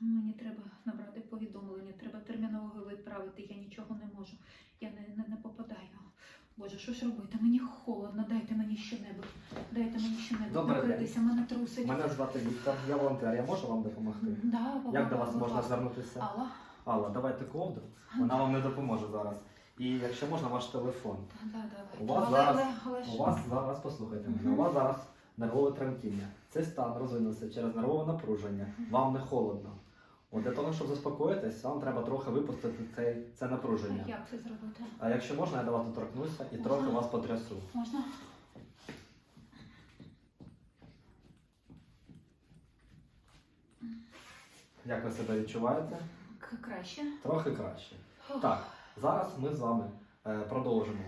Мені треба набрати повідомлення, треба терміново відправити. Я нічого не можу. Я не, не, не попадаю. Боже, що ж робити? Мені холодно, дайте мені щонебудь. Дайте мені щонебудь. Накритися, мене трусить. Мене звати Віктор, я волонтер, я можу вам допомогти? Да, Як до вас можна звернутися? Алла? Алла, давайте ковдру, вона вам не допоможе зараз. І якщо можна, ваш телефон. Да, давай. У вас але, зараз- У вас зараз, послухайте мене, у вас зараз нервове тремтіння. Цей стан розвинувся через нервове напруження. Вам не холодно. От для того, щоб заспокоїтись, вам треба трохи випустити цей, це напруження. Як це зробити? А якщо можна, я до вас доторкнуся і Можна? трохи вас потрясу. Можна? Як ви себе відчуваєте? К- краще? Трохи краще. Фух. Так, зараз ми з вами е, продовжимо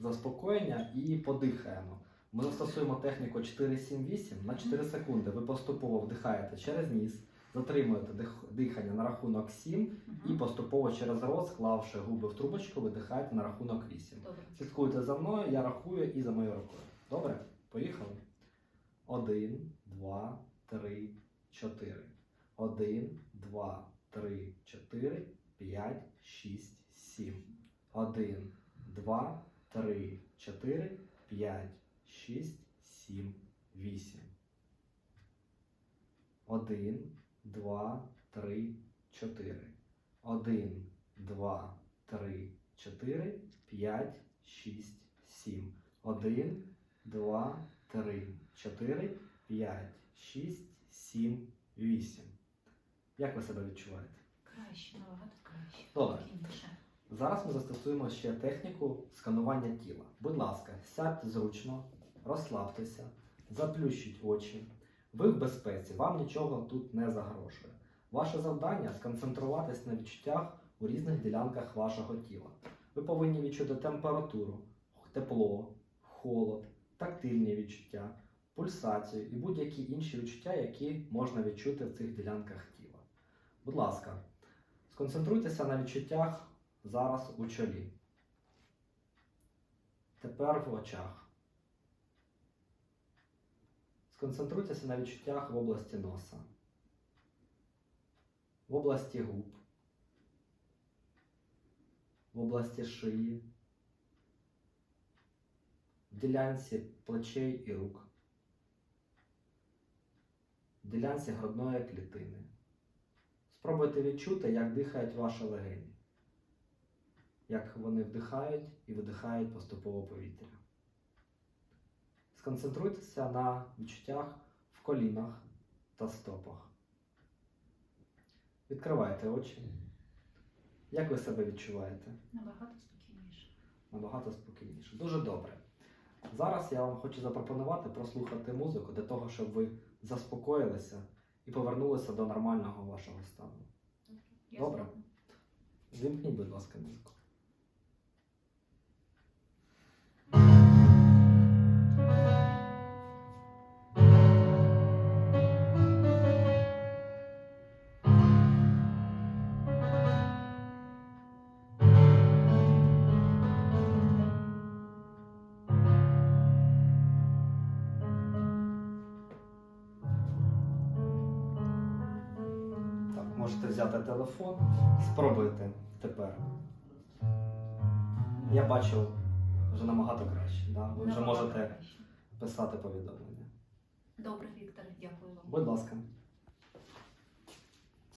заспокоєння і подихаємо. Ми застосуємо техніку 4-7-8 на 4 секунди. Ви поступово вдихаєте через ніс, затримуєте дихання на рахунок 7 і поступово через рот, склавши губи в трубочку, видихаєте на рахунок 8. Добре. Слідкуйте за мною, я рахую і за моєю рукою. Добре? Поїхали. Один, два, три, чотири. Один, два, три, чотири, п'ять, шість, сім. Один, два, три, чотири, п'ять, шість, сім, вісім. Один, два, три, чотири. Один, два, три, чотири, п'ять, шість, сім. Один, два, три, чотири, п'ять, шість, сім, вісім. Як ви себе відчуваєте? Краще, набагато краще. Добре. Зараз ми застосуємо ще техніку сканування тіла. Будь ласка, сядьте зручно, розслабтеся, заплющіть очі. Ви в безпеці, вам нічого тут не загрожує. Ваше завдання сконцентруватись на відчуттях у різних ділянках вашого тіла. Ви повинні відчути температуру, тепло, холод, тактильні відчуття, пульсацію і будь-які інші відчуття, які можна відчути в цих ділянках тіла. Будь ласка, сконцентруйтеся на відчуттях зараз у чолі. Тепер в очах. Сконцентруйтеся на відчуттях в області носа, в області губ, в області шиї, в ділянці плечей і рук, в ділянці грудної клітини. Спробуйте відчути, як дихають ваші легені як вони вдихають і видихають поступово повітря. Сконцентруйтеся на відчуттях в колінах та стопах. Відкривайте очі. Як ви себе відчуваєте? Набагато спокійніше. Набагато спокійніше. Дуже добре. Зараз я вам хочу запропонувати прослухати музику для того, щоб ви заспокоїлися і повернулися до нормального вашого стану. Добре. Вімкніть, будь ласка, музику. Можете взяти телефон, спробуйте тепер. Я бачу вже набагато краще. Да? Ви вже Набагато можете краще. писати повідомлення. Добре, Віктор, дякую вам. Будь ласка.